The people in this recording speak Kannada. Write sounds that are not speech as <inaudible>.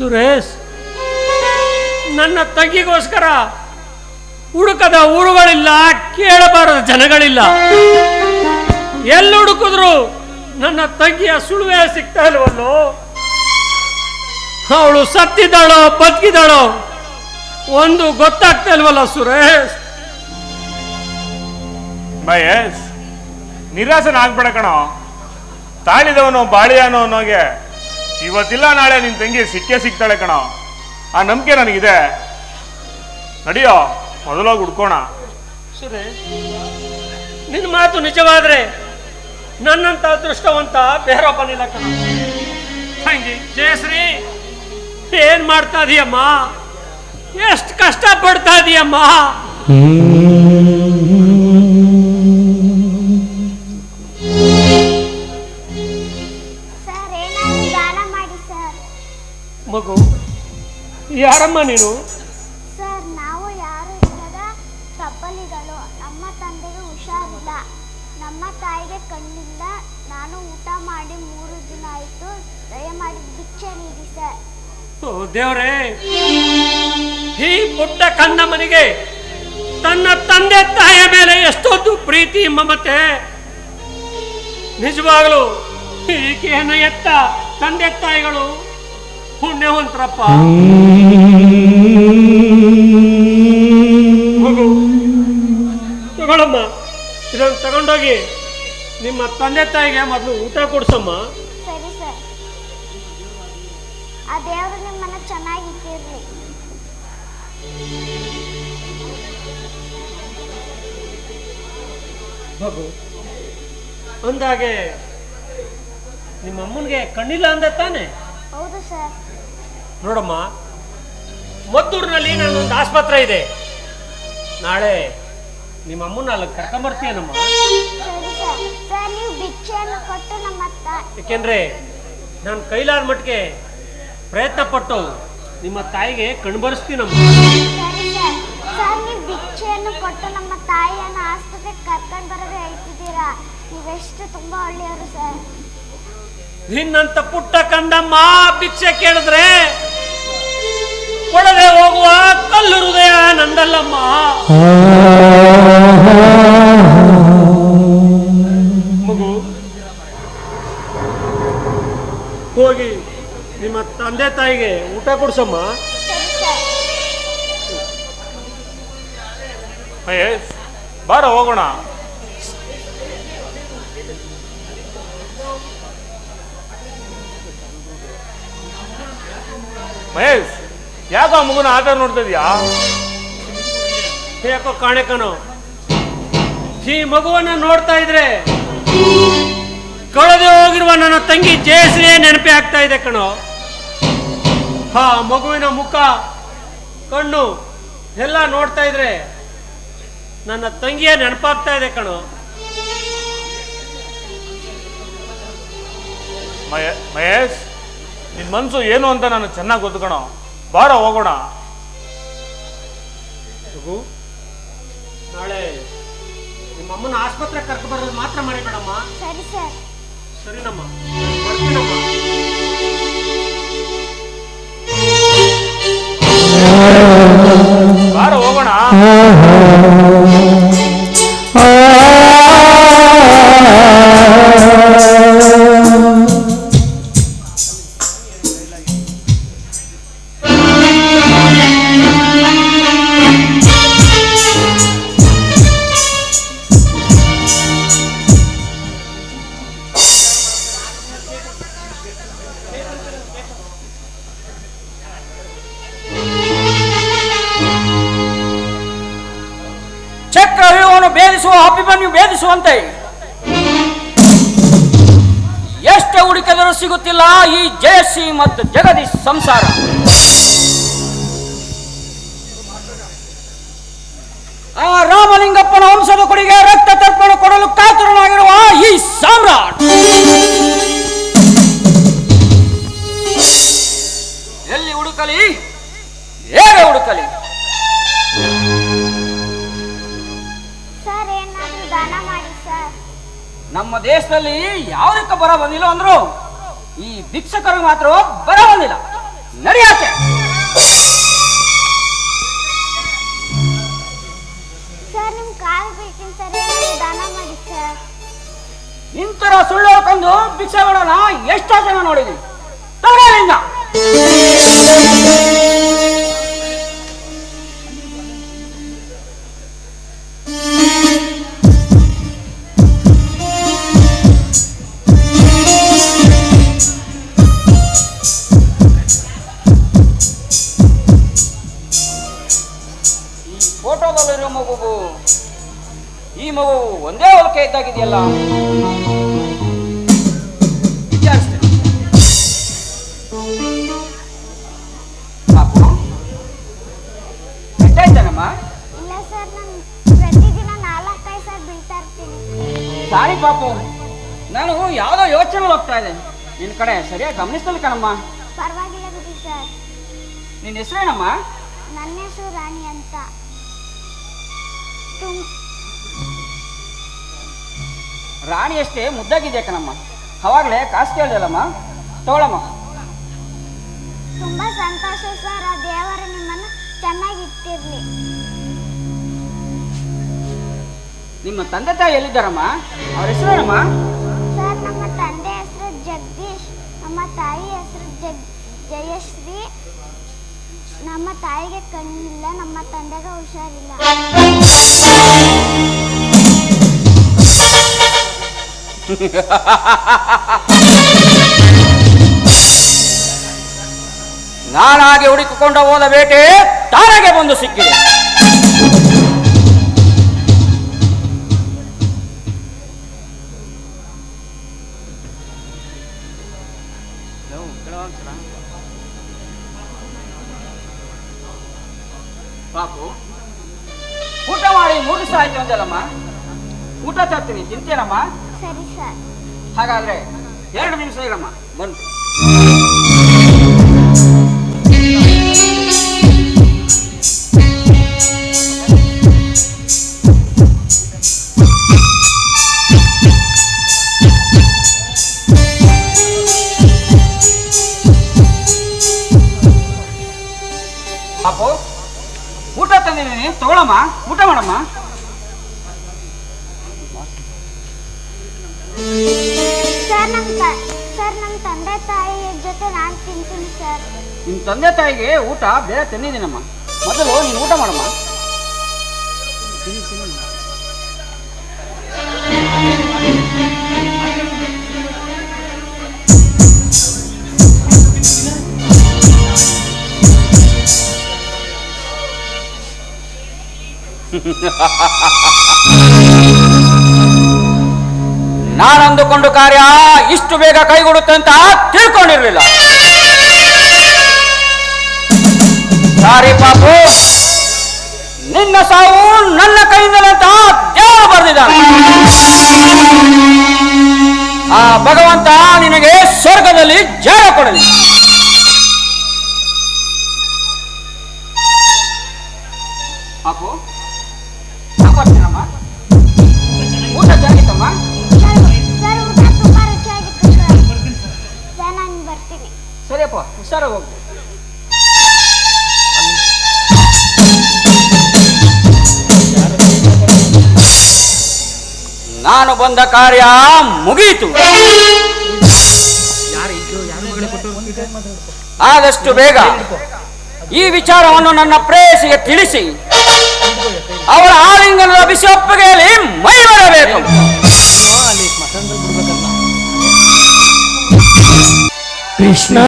ಸುರೇಶ್, ನನ್ನ ತಂಗಿಗೋಸ್ಕರ ಹುಡುಕದ ಊರುಗಳಿಲ್ಲ, ಕೇಳಬಾರದ ಜನಗಳಿಲ್ಲ. ಎಲ್ಲಿ ಹುಡುಕಿದ್ರು ನನ್ನ ತಂಗಿಯ ಸುಳುವೆ ಸಿಗ್ತಾ ಇಲ್ವಲ್ಲೋ? ಅವಳು ಸತ್ತಿದ್ದಾಳೋ ಬದುಕಿದಾಳೋ ಒಂದು ಗೊತ್ತಾಗ್ತಾ ಇಲ್ವಲ್ಲ ಸುರೇಶ್? ಮಹೇಶ್ ನಿರಾಸನ ಆಗ್ಬೇಡ ಕಣ. ತಾಳಿದವನು ಬಾಳಿಯಾನೋ ಅನ್ನೋಗೆ ಇವತ್ತಿಲ್ಲ ನಾಳೆ ನಿನ್ ತಂಗಿ ಸಿಕ್ಕೇ ಸಿಗ್ತಾಳೆ ಕಣ. ಆ ನಂಬಿಕೆ ನನಗಿದೆ. ನಡಿಯೋ ಮೊದಲೋಗಿ ಹುಡ್ಕೋಣ. ಸುರೇಶ್ ನಿನ್ನ ಮಾತು ನಿಜವಾದ್ರೆ ನನ್ನಂತ ಅದೃಷ್ಟವಂತ ಬೇರೊಬ್ಬನಿಲ್ಲ ಕಣ. ತಂಗಿ ಜಯಶ್ರೀ ಏನ್ ಮಾಡ್ತಾ ಇದೀಯಮ್ಮ? ಎಷ್ಟು ಕಷ್ಟ ಪಡ್ತಾ ಇದೀಯಮ್ಮ ಯಾರಮ್ಮ ನೀನು? ಸರ್ ನಾವು ಯಾರು ಇಲ್ಲದ ತಪ್ಪಲಿಗಳು ನಮ್ಮ ತಂದೆಗೆ ಹುಷಾರಿಲ್ಲ. ನಮ್ಮ ತಾಯಿಗೆ ಕಣ್ಣಿಲ್ಲ ನಾನು ಊಟ ಮಾಡಿ ಮೂರು ದಿನ ಆಯಿತು. ದಯಮಾಡಿ ಭಿಕ್ಷೆ ನೀಡಿ ಸರ್. ಓ ದೇವ್ರೇ. ಈ ಪುಟ್ಟ ಕಣ್ಣಮ್ಮನಿಗೆ ತನ್ನ ತಂದೆ ತಾಯಿಯ ಮೇಲೆ ಎಷ್ಟೊಂದು ಪ್ರೀತಿ ಮಮತೆ. ನಿಜವಾಗಲೂ ಈಕೆಯನ್ನು ಎತ್ತ ತಂದೆ ತಾಯಿಗಳು? ಪುಣ್ಯವಂತರಪ್ಪ. ತಗೊಳಮ್ಮ. ಇದನ್ನು ತಗೊಂಡೋಗಿ ನಿಮ್ಮ ತಂದೆ ತಾಯಿಗೆ ಮೊದಲು ಊಟ ಕೊಡ್ಸಮ್ಮ. ಸರಿ ಸರ್. ಆ ದೇವರು ನಿಮ್ಮನ್ನ ಮಗು ಅಂದಾಗೆ ನಿಮ್ಮ ಅಮ್ಮನಿಗೆ ಕಣ್ಣಿಲ್ಲ ಅಂದ ತಾನೆ? ಹೌದು ಸರ್. ನೋಡಮ್ಮ ಮದ್ದೂರಿನಲ್ಲಿ ನನ್ನೊಂದು ಆಸ್ಪತ್ರೆ ಇದೆ. ನಾಳೆ ನಿಮ್ಮ ಅಮ್ಮನ ಅಲ್ಲಿ ಕರ್ಕೊಂಬರ್ತೀಯನಮ್ಮ ಏಕೆಂದ್ರೆ ನಾನು ಕೈಲಾದ ಮಟ್ಟಿಗೆ ಪ್ರಯತ್ನ ಪಟ್ಟು ನಿಮ್ಮ ತಾಯಿಗೆ ಕಣ್ಬರಿಸ್ತೀನಮ್ಮ ಭಿಕ್ಷೆಯನ್ನು ಕೊಟ್ಟು ನಮ್ಮ ತಾಯಿಯನ್ನು ಆಸ್ಪತ್ರೆಗೆ ಕರ್ಕೊಂಡು ಬರೋದು ಹೇಳ್ತಿದ್ದೀರಾ? ನೀವೆಷ್ಟು ತುಂಬಾ ಒಳ್ಳೆಯವರು ಸರ್. ನಿನ್ನಂತ ಪುಟ್ಟ ಕಂದಮ್ಮ ಭಿಕ್ಷೆ ಕೇಳಿದ್ರೆ ನಂದಲ್ಲಮ್ಮ. ಮಗು, ಹೋಗಿ ನಿಮ್ಮ ತಂದೆ ತಾಯಿಗೆ ಊಟ ಕೊಡ್ಸಮ್ಮ. ಮಹೇಶ್ ಬಾರ ಹೋಗೋಣ. ಮಹೇಶ್, ಯಾಕೋ ಆ ಮಗುನ ಆಟ ನೋಡ್ತಾ ಇದೀಯಾ? ಯಾಕೋ ಕಾಣೆ ಕಣೋ. ಈ ಮಗುವನ್ನ ನೋಡ್ತಾ ಇದ್ರೆ ಕಳೆದು ಹೋಗಿರುವ ನನ್ನ ತಂಗಿ ಜಯಶ್ರೀಯೇ ನೆನಪೇ ಆಗ್ತಾ ಇದೆ ಕಣೋ. ಹಾ ಮಗುವಿನ ಮುಖ ಕಣ್ಣು ಎಲ್ಲ ನೋಡ್ತಾ ಇದ್ರೆ ನನ್ನ ತಂಗಿಯ ನೆನಪಾಗ್ತಾ ಇದೆ ಕಣೋ. ಮಹೇ ಮಹೇಶ್ ನಿನ್ ಮನ್ಸು ಏನು ಅಂತ ನಾನು ಚೆನ್ನಾಗಿ ಗೊತ್ತು ಕಣೋ. ಬಾರ ಹೋಗೋಣ. ಮಗು ನಾಳೆ ನಿಮ್ಮ ಅಮ್ಮನ ಆಸ್ಪತ್ರೆಗೆ ಕರ್ಕೊ ಬರೋದು ಮಾತ್ರ ಮರಿಬೇಡಮ್ಮ ಸರಿ ಸರ್. ಸರಿನಮ್ಮ. ಬರ್ತೀನಮ್ಮ. ಬಾರ ಹೋಗೋಣ. ಭೇದಿಸುವ ಅಭಿಮನ್ಯು ಭೇದಿಸುವಂತೆ ಎಷ್ಟು ಹುಡುಕಿದರೂ ಸಿಗುತ್ತಿಲ್ಲ ಈ ಜಯಶ್ರೀ ಮತ್ತು ಜಗದೀಶ್ ಸಂಸಾರ. ಆ ರಾಮಲಿಂಗಪ್ಪನ ವಂಶದ ಕುಡಿಗೆ ರಕ್ತ ತರ್ಪಣ ಕೊಡಲು ಕಾತುರನಾಗಿರುವ ಈ ಸಾಮ್ರಾಟ್. ಎಲ್ಲಿ ಹುಡುಕಲಿ? ಹೇಗೆ ಹುಡುಕಲಿ? ದಾನ ಮಾಡಿ ಸರ್. ನಮ್ಮ ದೇಶದಲ್ಲಿ ಯಾವ್ದಕ್ಕೆ ಬರ ಬಂದಿಲ್ಲ ಅಂದ್ರು ಈ ಭಿಕ್ಷಕರಿಗೆ ಮಾತ್ರ ಬರ ಬಂದಿಲ್ಲ. ನಡೆಯಾಕೆ ಸರ್ ನಿಮ್ಮ ಕಾಲು ಬೀಳ್ತೀನಿ ಸರ್ ಏನಾದ್ರು ದಾನ ಮಾಡಿ ಸರ್. ಇಂತರ ಸುಳ್ಳು ತಂದು ಭಿಕ್ಷೆ ಬಿಡೋಣ ಎಷ್ಟೋ ಜನ ನೋಡಿದೀವಿ ತಗೊಳ್ಳಿಂದ ಮಗುವು ಈ ಮಗು ಒಂದೇ ಹೋಲಿಕೆ ಇದ್ದಾಗಿದೆಯಲ್ಲ? ವಿಚಾರಿಸ್ತೇನೆ. ಪಾಪು ಎಷ್ಟಾಯ್ತಾನಮ್ಮ ಇಲ್ಲ ಸರ್ ನಾನು ಪ್ರತಿದಿನ ನಾಲ್ಕೈದು ಸರ್ ಬೀಳ್ತಾ ಇರ್ತೀನಿ. ಸಾರಿ ಪಾಪು ನಾನು ಯಾವುದೋ ಯೋಚನೆ ಹೋಗ್ತಾ ಇದೆ ನಿನ್ನ ಕಡೆ ಸರಿಯಾಗಿ ಗಮನಿಸ್ತಲ್ಲ ಕಣಮ್ಮ. ಪರವಾಗಿಲ್ಲ ಬಿಡಿ ಸರ್. ನಿನ್ನ ಹೆಸರೇನಮ್ಮ? ನನ್ನ ಹೆಸರು ರಾಣಿ ಅಂತ. ರಾಣಿ ಅಷ್ಟೇ ಮುದ್ದಾಗಿದೆ ಕಣಮ್ಮ? ಅವಾಗಲೇ ಕಾಸು ಕೇಳಿದಲ್ಲಮ್ಮ ತಗೊಳಮ್ಮ. ತುಂಬಾ ಸಂತೋಷ ಸರ್ ಆ ದೇವರು ನಿಮ್ಮನ್ನು ಚೆನ್ನಾಗಿ ಇಟ್ಟಿರ್ಲಿ. ನಿಮ್ಮ ತಂದೆ ತಾಯಿ ಎಲ್ಲಿದ್ದಾರಮ್ಮ? ಅವ್ರ ಹೆಸರೇನಮ್ಮ? ಸರ್ ನಮ್ಮ ತಂದೆ ಹೆಸರು ಜಗದೀಶ್ ನಮ್ಮ ತಾಯಿ ಹೆಸರು ಜಗ್ ಜಯಶ್ರೀ. ನಮ್ಮ ತಾಯಿಗೆ ಕಣ್ಣಿಲ್ಲ ನಮ್ಮ ತಂದೆಗೆ ಹುಷಾರಿಲ್ಲ ನಾನಾಗಿ ಹುಡುಕಿಕೊಂಡು ಹೋದ ಬೇಟೆ ತಾನಾಗೆ ಬಂದು ಸಿಕ್ಕಿದೆ ಪಾಪು ಊಟ ಮಾಡಿ ಮೂರು ದಿವಸ ಆಯ್ತು ಅಂದಲ್ಲಮ್ಮ? ಊಟ ತರ್ತೀನಿ ತಿಂತೇನಮ್ಮ? ಸರಿ ಸರ್. ಹಾಗಾದ್ರೆ ಎರಡು ನಿಮಿಷ ಇರಮ್ಮ ಬಂತು ಪಾಪು ಊಟ ತಂದಿದ್ದೀನಿ. ತಗೊಳಮ್ಮ. ಊಟ ಮಾಡಮ್ಮ. ಸರ್ ನಮ್ಮ ಸರ್ ನಮ್ಮ ತಂದೆ ತಾಯಿ ಜೊತೆ ನಾನು ತಿಂತೀನಿ ಸರ್. ನಿಮ್ಮ ತಂದೆ ತಾಯಿಗೆ ಊಟ ಬೇರೆ ತಂದಿದ್ದೀನಮ್ಮ. ಮೊದಲು ನೀನು ಊಟ ಮಾಡಮ್ಮ. <laughs> ನಾನಂದುಕೊಂಡು ಕಾರ್ಯ ಇಷ್ಟು ಬೇಗ ಕೈಗೊಡುತ್ತೆ ಅಂತ ತಿಳ್ಕೊಂಡಿರ್ಲಿಲ್ಲ. ಸಾರಿ ಪಾಪು. ನಿನ್ನ ಸಾವು ನನ್ನ ಕೈಯಿಂದಲೇ ಅಂತ ದೇವರು ಬರೆದಿದ್ದಾನೆ. ಆ ಭಗವಂತ ನಿನಗೆ ಸ್ವರ್ಗದಲ್ಲಿ ಜಾಗ ಕೊಡಲಿ. ಸರಿಯಪ್ಪ ಹೋಗ್ಬೇಕು. ಹೋಗಿ ನಾನು ಬಂದ ಕಾರ್ಯ ಮುಗೀತು. ಆದಷ್ಟು ಬೇಗ ಈ ವಿಚಾರವನ್ನು ನನ್ನ ಪ್ರೇಯಸಿಗೆ ತಿಳಿಸಿ ಅವರ ಆಲಿಂಗನದ ಒಪ್ಪಿಗೆಯಲ್ಲಿ ಮೈ ಬರಬೇಕು. ಕೃಷ್ಣ